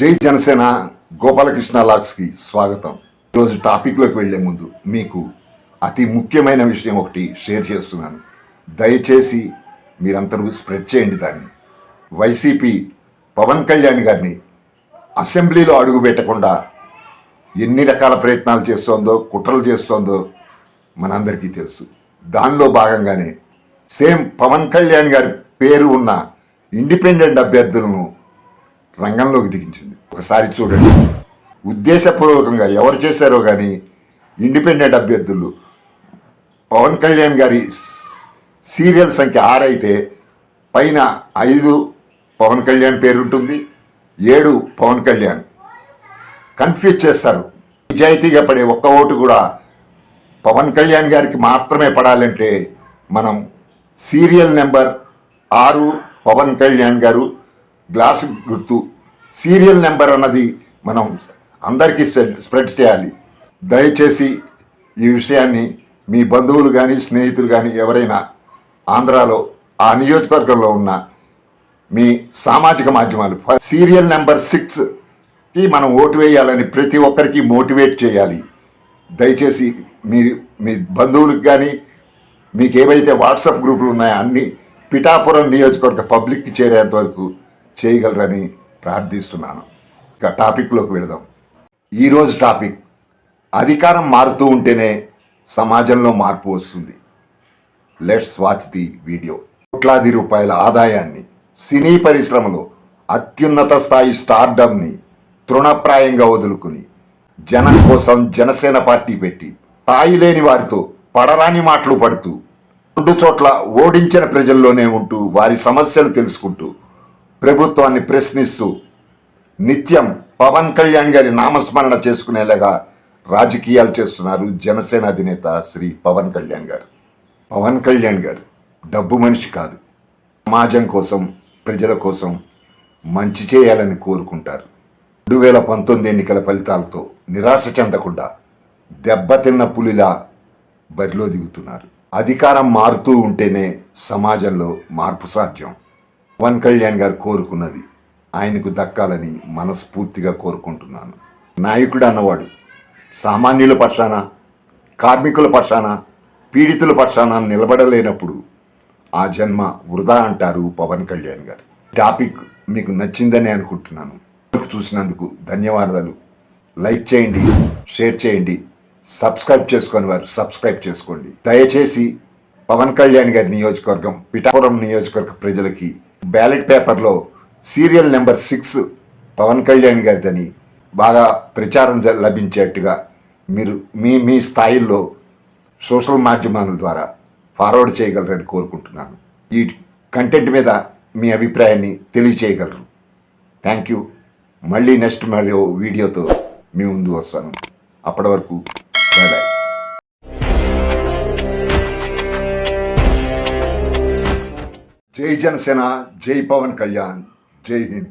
జై జనసేన గోపాలకృష్ణ లాగ్స్కి స్వాగతం. ఈరోజు టాపిక్లోకి వెళ్ళే ముందు మీకు అతి ముఖ్యమైన విషయం ఒకటి షేర్ చేస్తున్నాను. దయచేసి మీరందరూ స్ప్రెడ్ చేయండి దాన్ని. వైసీపీ పవన్ కళ్యాణ్ గారిని అసెంబ్లీలో అడుగు పెట్టకుండా ఎన్ని రకాల ప్రయత్నాలు చేస్తోందో కుట్రలు చేస్తోందో మనందరికీ తెలుసు. దానిలో భాగంగానే సేమ్ పవన్ కళ్యాణ్ గారి పేరు ఉన్న ఇండిపెండెంట్ అభ్యర్థులను రంగంలోకి దిగించింది. ఒకసారి చూడండి. ఉద్దేశపూర్వకంగా ఎవరు చేశారో కానీ ఇండిపెండెంట్ అభ్యర్థులు పవన్ కళ్యాణ్ గారి సీరియల్ సంఖ్య ఆరైతే పైన ఐదు పవన్ కళ్యాణ్ పేరు ఉంటుంది. ఏడు పవన్ కళ్యాణ్. కన్ఫ్యూజ్ చేస్తారు. నిజాయితీగా పడే ఒక్క ఓటు కూడా పవన్ కళ్యాణ్ గారికి మాత్రమే పడాలంటే మనం సీరియల్ నెంబర్ ఆరు పవన్ కళ్యాణ్ గారు గ్లాస్ గుర్తు సీరియల్ నెంబర్ అన్నది మనం అందరికీ స్ప్రెడ్- స్ప్రెడ్ చేయాలి. దయచేసి ఈ విషయాన్ని మీ బంధువులు కానీ స్నేహితులు కానీ ఎవరైనా ఆంధ్రాలో ఆ నియోజకవర్గంలో ఉన్న మీ సామాజిక మాధ్యమాలు సీరియల్ నెంబర్ సిక్స్కి మనం ఓటు వేయాలని ప్రతి ఒక్కరికి మోటివేట్ చేయాలి. దయచేసి మీరు మీ బంధువులకు కానీ మీకు ఏవైతే వాట్సాప్ గ్రూపులు ఉన్నాయో అన్ని పిఠాపురం నియోజకవర్గ పబ్లిక్కి చేరేంత వరకు చేయగలరని ప్రార్థిస్తున్నాను. ఇక టాపిక్లోకి వెళదాం. ఈరోజు టాపిక్ అధికారం మారుతూ ఉంటేనే సమాజంలో మార్పు వస్తుంది. లెట్స్ వాచ్ ది వీడియో కోట్లాది రూపాయల ఆదాయాన్ని సినీ పరిశ్రమలో అత్యున్నత స్థాయి స్టార్డమ్ని తృణప్రాయంగా వదులుకుని జనం కోసం జనసేన పార్టీ పెట్టి తాయి లేని వారితో పడరాని మాటలు పడుతూ రెండు చోట్ల ఓడించిన ప్రజల్లోనే ఉంటూ వారి సమస్యలు తెలుసుకుంటూ ప్రభుత్వాన్ని ప్రశ్నిస్తూ నిత్యం పవన్ కళ్యాణ్ గారి నామస్మరణ చేసుకునేలాగా రాజకీయాలు చేస్తున్నారు జనసేన అధినేత శ్రీ పవన్ కళ్యాణ్ గారు. పవన్ కళ్యాణ్ గారు డబ్బు మనిషి కాదు. సమాజం కోసం ప్రజల కోసం మంచి చేయాలని కోరుకుంటారు. రెండు వేల పంతొమ్మిది ఎన్నికల ఫలితాలతో నిరాశ చెందకుండా దెబ్బతిన్న పులిలా బరిలో దిగుతున్నారు. అధికారం మారుతూ ఉంటేనే సమాజంలో మార్పు సాధ్యం. పవన్ కళ్యాణ్ గారు కోరుకున్నది ఆయనకు దక్కాలని మనస్ఫూర్తిగా కోరుకుంటున్నాను. నాయకుడు అన్నవాడు సామాన్యుల పక్షాన కార్మికుల పక్షాన పీడితుల పక్షాన నిలబడలేనప్పుడు ఆ జన్మ వృధా అంటారు పవన్ కళ్యాణ్ గారు. టాపిక్ మీకు నచ్చిందని అనుకుంటున్నాను. చూసినందుకు ధన్యవాదాలు. లైక్ చేయండి షేర్ చేయండి సబ్స్క్రైబ్ చేసుకొని వారు సబ్స్క్రైబ్ చేసుకోండి. దయచేసి పవన్ కళ్యాణ్ గారి నియోజకవర్గం పిఠాపురం నియోజకవర్గ ప్రజలకి బ్యాలెట్ పేపర్లో serial number six Pavan Kalyan గారిదని బాగా ప్రచారం జ- లభించేట్టుగా మీరు మీ మీ స్థాయిల్లో సోషల్ మాధ్యమాల ద్వారా ఫార్వర్డ్ చేయగలరని కోరుకుంటున్నాను. ఈ కంటెంట్ మీద మీ అభిప్రాయాన్ని తెలియచేయగలరు. Thank you. మళ్ళీ నెక్స్ట్ మరో వీడియోతో మీ ముందు వస్తాను. అప్పటి వరకు జై జనసేన జై పవన్ కళ్యాణ్ జై హింద్